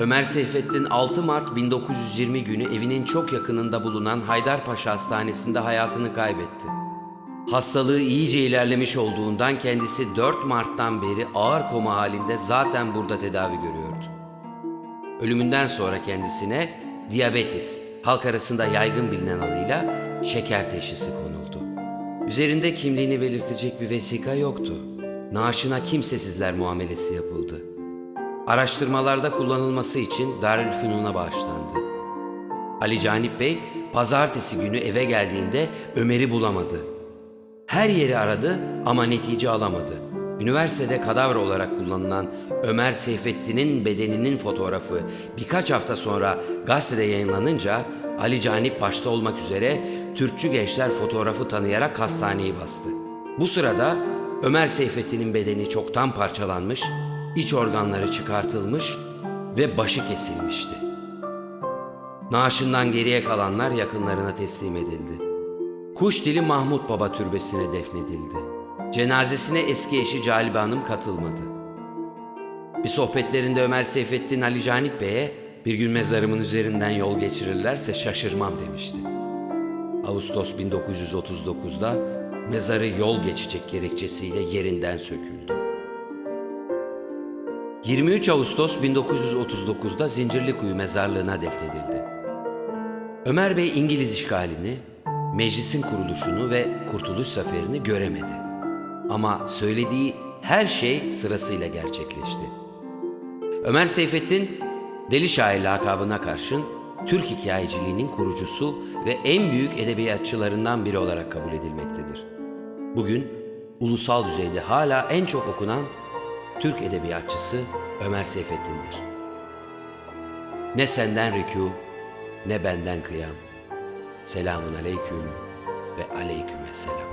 Ömer Seyfettin 6 Mart 1920 günü evinin çok yakınında bulunan Haydarpaşa Hastanesi'nde hayatını kaybetti. Hastalığı iyice ilerlemiş olduğundan kendisi 4 Mart'tan beri ağır koma halinde zaten burada tedavi görüyordu. Ölümünden sonra kendisine diyabetis, halk arasında yaygın bilinen adıyla şeker teşhisi konuldu. Üzerinde kimliğini belirtecek bir vesika yoktu. Naaşına kimsesizler muamelesi yapıldı. Araştırmalarda kullanılması için Darülfünun'a bağışlandı. Ali Canip Bey pazartesi günü eve geldiğinde Ömer'i bulamadı. Her yeri aradı ama netice alamadı. Üniversitede kadavra olarak kullanılan Ömer Seyfettin'in bedeninin fotoğrafı birkaç hafta sonra gazetede yayınlanınca Ali Canip başta olmak üzere Türkçü gençler fotoğrafı tanıyarak hastaneyi bastı. Bu sırada Ömer Seyfettin'in bedeni çoktan parçalanmış, iç organları çıkartılmış ve başı kesilmişti. Naaşından geriye kalanlar yakınlarına teslim edildi. Kuşdili Mahmut Baba türbesine defnedildi. Cenazesine eski eşi Calibe Hanım katılmadı. Bir sohbetlerinde Ömer Seyfettin Ali Canip Bey'e bir gün mezarımın üzerinden yol geçirirlerse şaşırmam demişti. Ağustos 1939'da mezarı yol geçecek gerekçesiyle yerinden söküldü. 23 Ağustos 1939'da Zincirlikuyu mezarlığına defnedildi. Ömer Bey İngiliz işgalini, meclisin kuruluşunu ve kurtuluş zaferini göremedi. Ama söylediği her şey sırasıyla gerçekleşti. Ömer Seyfettin, Deli Şair lakabına karşın Türk hikayeciliğinin kurucusu ve en büyük edebiyatçılarından biri olarak kabul edilmektedir. Bugün ulusal düzeyde hala en çok okunan Türk edebiyatçısı Ömer Seyfettin'dir. Ne senden rükû, ne benden kıyam. Selamun aleyküm ve aleyküme selam.